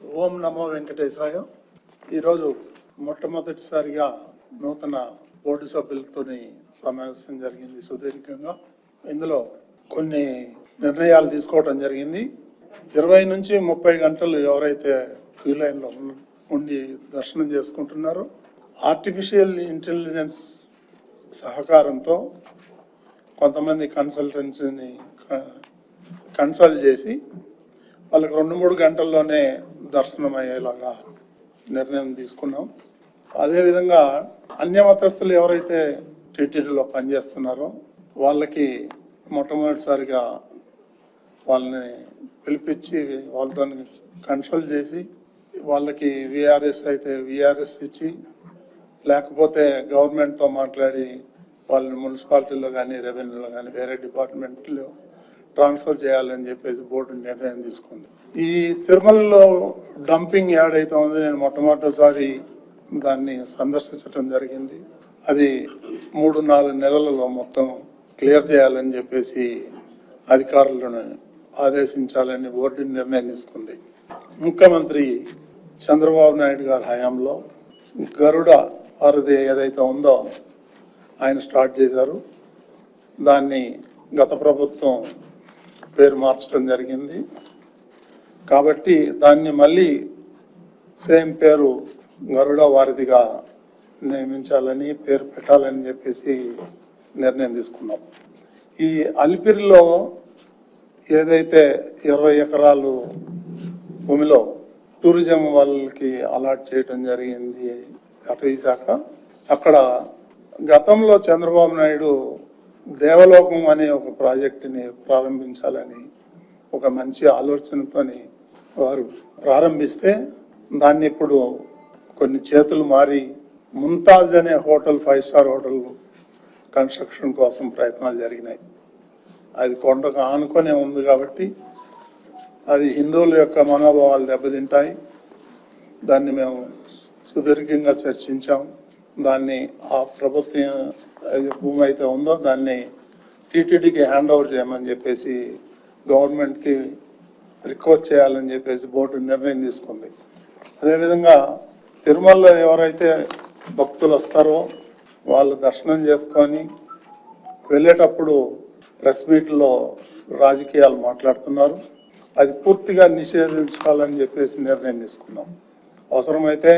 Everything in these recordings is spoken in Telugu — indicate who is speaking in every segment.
Speaker 1: ఓం నమో వెంకటేశాయ. ఈరోజు మొట్టమొదటిసారిగా నూతన బోర్డు సభ్యులతోని సమావేశం జరిగింది సుదీర్ఘంగా. ఇందులో కొన్ని నిర్ణయాలు తీసుకోవడం జరిగింది. ఇరవై నుంచి ముప్పై గంటలు ఎవరైతే క్యూ లైన్లో ఉండి దర్శనం చేసుకుంటున్నారో ఆర్టిఫిషియల్ ఇంటెలిజెన్స్ సహకారంతో కొంతమంది కన్సల్టెన్సీని కన్సల్ట్ చేసి వాళ్ళకి రెండు మూడు గంటల్లోనే దర్శనం అయ్యేలాగా నిర్ణయం తీసుకున్నాం. అదేవిధంగా అన్య మతస్థులు ఎవరైతే టీటీడీలో పనిచేస్తున్నారో వాళ్ళకి మొట్టమొదటిసారిగా వాళ్ళని పిలిపించి వాళ్ళతో కన్సల్ట్ చేసి వాళ్ళకి విఆర్ఎస్ అయితే విఆర్ఎస్ ఇచ్చి లేకపోతే గవర్నమెంట్తో మాట్లాడి వాళ్ళని మున్సిపాలిటీలో కానీ రెవెన్యూలో కానీ వేరే డిపార్ట్మెంట్లో ట్రాన్స్ఫర్ చేయాలని చెప్పేసి బోర్డు నిర్ణయం తీసుకుంది. ఈ తిరుమలలో డంపింగ్ యాడ్ అయితే ఉంది. నేను మొట్టమొదటిసారి దాన్ని సందర్శించడం జరిగింది. అది మూడు నాలుగు నెలలలో మొత్తం క్లియర్ చేయాలని చెప్పేసి అధికారులను ఆదేశించాలని బోర్డు నిర్ణయం తీసుకుంది. ముఖ్యమంత్రి చంద్రబాబు నాయుడు గారి హయాంలో గరుడ వారిది ఏదైతే ఉందో ఆయన స్టార్ట్ చేశారు. దాన్ని గత ప్రభుత్వం పేరు మార్చడం జరిగింది. కాబట్టి దాన్ని మళ్ళీ సేమ్ పేరు గరుడ వారిదిగా నియమించాలని పేరు పెట్టాలని చెప్పేసి నిర్ణయం తీసుకున్నాం. ఈ అలిపిరిలో ఏదైతే ఇరవై ఎకరాలు భూమిలో టూరిజం వాళ్ళకి అలాట్ చేయడం జరిగింది అటవీ శాఖ అక్కడ గతంలో చంద్రబాబు నాయుడు దేవలోకం అనే ఒక ప్రాజెక్టుని ప్రారంభించాలని ఒక మంచి ఆలోచనతోని వారు ప్రారంభిస్తే దాన్ని ఇప్పుడు కొన్ని చేతులు మారి ముంతాజ్ అనే hotel five star hotel construction కోసం ప్రయత్నాలు జరిగినాయి. అది కొండకు ఆనుకొనే ఉంది కాబట్టి అది హిందువుల యొక్క మనోభావాలు దెబ్బతింటాయి. దాన్ని మేము సుదీర్ఘంగా చర్చించాం. దాన్ని ఆ ప్రభుత్వం భూమి అయితే ఉందో దాన్ని టీటీడీకి హ్యాండ్ ఓవర్ చేయమని చెప్పేసి గవర్నమెంట్కి రిక్వెస్ట్ చేయాలని చెప్పేసి బోర్డు నిర్ణయం తీసుకుంది. అదేవిధంగా తిరుమలలో ఎవరైతే భక్తులు వస్తారో వాళ్ళు దర్శనం చేసుకొని వెళ్ళేటప్పుడు ప్రెస్ మీట్లో రాజకీయాలు మాట్లాడుతున్నారు. అది పూర్తిగా నిషేధించాలని చెప్పేసి నిర్ణయం తీసుకున్నాం. అవసరమైతే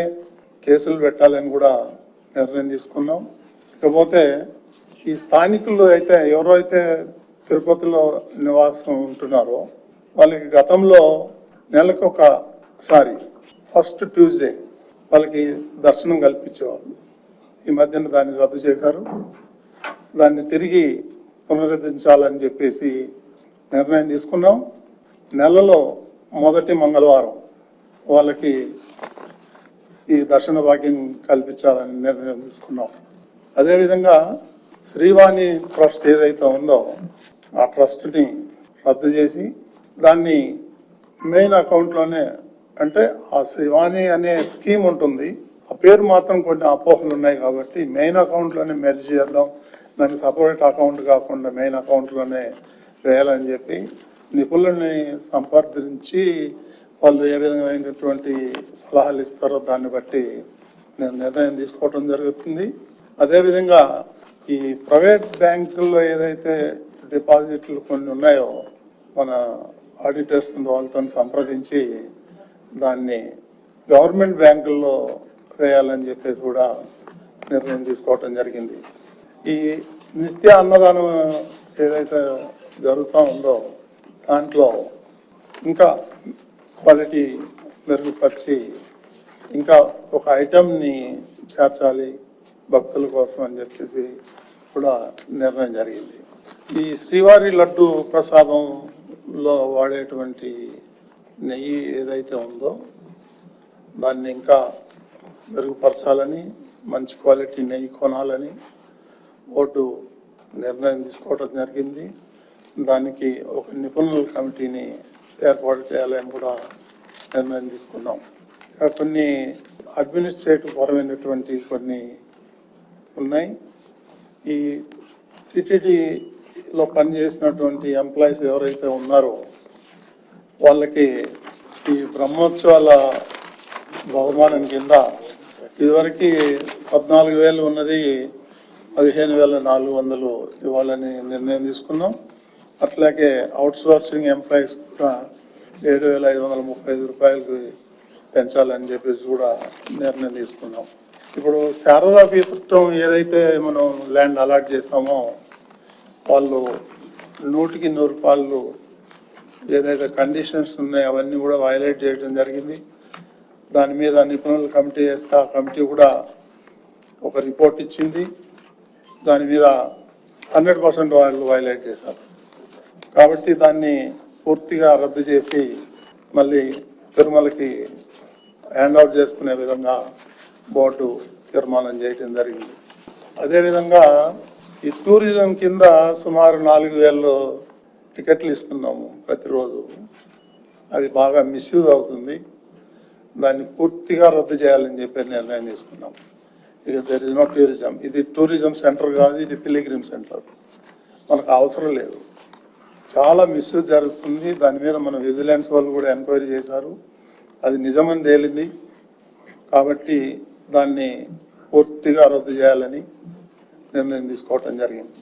Speaker 1: కేసులు పెట్టాలని కూడా నిర్ణయం తీసుకున్నాం ఇకపోతే ఈ స్థానికులు అయితే ఎవరైతే తిరుపతిలో నివాసం ఉంటున్నారో వాళ్ళకి గతంలో నెలకు ఒకసారి ఫస్ట్ ట్యూస్డే వాళ్ళకి దర్శనం కల్పించేవాళ్ళు. ఈ మధ్యన దాన్ని రద్దు చేశారు. దాన్ని తిరిగి పునరుద్ధరించాలని చెప్పేసి నిర్ణయం తీసుకున్నాం. నెలలో మొదటి మంగళవారం వాళ్ళకి ఈ దర్శన భాగ్యం కల్పించాలని నిర్ణయం తీసుకున్నాం. అదేవిధంగా శ్రీవాణి ట్రస్ట్ ఏదైతే ఉందో ఆ ట్రస్ట్ని రద్దు చేసి దాన్ని మెయిన్ అకౌంట్లోనే అంటే ఆ శ్రీవాణి అనే స్కీమ్ ఉంటుంది. ఆ పేరు మాత్రం కొన్ని అపోహలు ఉన్నాయి కాబట్టి మెయిన్ అకౌంట్లోనే మెర్జ్ చేద్దాం. దానికి సపరేట్ అకౌంట్ కాకుండా మెయిన్ అకౌంట్లోనే వేయాలని చెప్పి నిపుణుల్ని సంప్రదించి వాళ్ళు ఏ విధమైనటువంటి సలహాలు ఇస్తారో దాన్ని బట్టి నేను నిర్ణయం తీసుకోవడం జరుగుతుంది. అదేవిధంగా ఈ ప్రైవేట్ బ్యాంకుల్లో ఏదైతే డిపాజిట్లు కొన్ని ఉన్నాయో మన ఆడిటర్స్ వాళ్ళతో సంప్రదించి దాన్ని గవర్నమెంట్ బ్యాంకుల్లో వేయాలని చెప్పేసి కూడా నిర్ణయం తీసుకోవటం జరిగింది. ఈ నిత్య అన్నదానం ఏదైతే జరుగుతూ ఉందో దాంట్లో ఇంకా క్వాలిటీ మెరుగుపరిచి ఇంకా ఒక ఐటమ్ని చేర్చాలి భక్తుల కోసం అని చెప్పేసి కూడా నిర్ణయం జరిగింది. ఈ శ్రీవారి లడ్డు ప్రసాదంలో వాడేటువంటి నెయ్యి ఏదైతే ఉందో దాన్ని ఇంకా మెరుగుపరచాలని మంచి క్వాలిటీ నెయ్యి కొనాలని ఓటు నిర్ణయం తీసుకోవడం జరిగింది. దానికి ఒక నిపుణుల కమిటీని ఏర్పాటు చేయాలని కూడా నిర్ణయం తీసుకున్నాం. కొన్ని అడ్మినిస్ట్రేటివ్ పరమైనటువంటి కొన్ని ఉన్నాయి. ఈ టిటిడిలో పనిచేసినటువంటి ఎంప్లాయీస్ ఎవరైతే ఉన్నారో వాళ్ళకి ఈ బ్రహ్మోత్సవాల బహుమానం కింద ఇదివరకు పద్నాలుగు వేలు ఉన్నది పదిహేను వేల నాలుగు వందలు ఇవ్వాలని నిర్ణయం తీసుకున్నాం. అట్లాగే అవుట్ సోర్సింగ్ ఎంప్లాయీస్ ఏడు వేల ఐదు వందల ముప్పై ఐదు రూపాయలకి పెంచాలని చెప్పేసి కూడా నిర్ణయం తీసుకున్నాం. ఇప్పుడు శారదా పీఠం ఏదైతే మనం ల్యాండ్ అలాట్ చేసామో వాళ్ళు నూటికి నూరు రూపాయలు ఏదైతే కండిషన్స్ ఉన్నాయో అవన్నీ కూడా వైలేట్ చేయడం జరిగింది. దాని మీద నిపుణుల కమిటీ వేస్తే ఆ కమిటీ కూడా ఒక రిపోర్ట్ ఇచ్చింది. దాని మీద హండ్రెడ్ పర్సెంట్ వాళ్ళు వైలేట్ చేశారు. కాబట్టి దాన్ని పూర్తిగా రద్దు చేసి మళ్ళీ తిరుమలకి హ్యాండ్ అవుట్ చేసుకునే విధంగా బోర్డు తీర్మానం చేయడం జరిగింది. అదేవిధంగా ఈ టూరిజం కింద సుమారు నాలుగు వేలు టికెట్లు ఇస్తున్నాము ప్రతిరోజు. అది బాగా మిస్యూజ్ అవుతుంది. దాన్ని పూర్తిగా రద్దు చేయాలని చెప్పి నిర్ణయం తీసుకున్నాం. ఇక దర్ ఇస్ నో టూరిజం ఇది టూరిజం సెంటర్ కాదు ఇది పిలిగ్రిమ్ సెంటర్. మనకు అవసరం లేదు. చాలా మిస్యూజ్ జరుగుతుంది. దాని మీద మన విజిలెన్స్ వాళ్ళు కూడా ఎంక్వైరీ చేశారు. అది నిజమని తేలింది. కాబట్టి దాన్ని పూర్తిగా రద్దు చేయాలని నిర్ణయం తీసుకోవటం జరిగింది.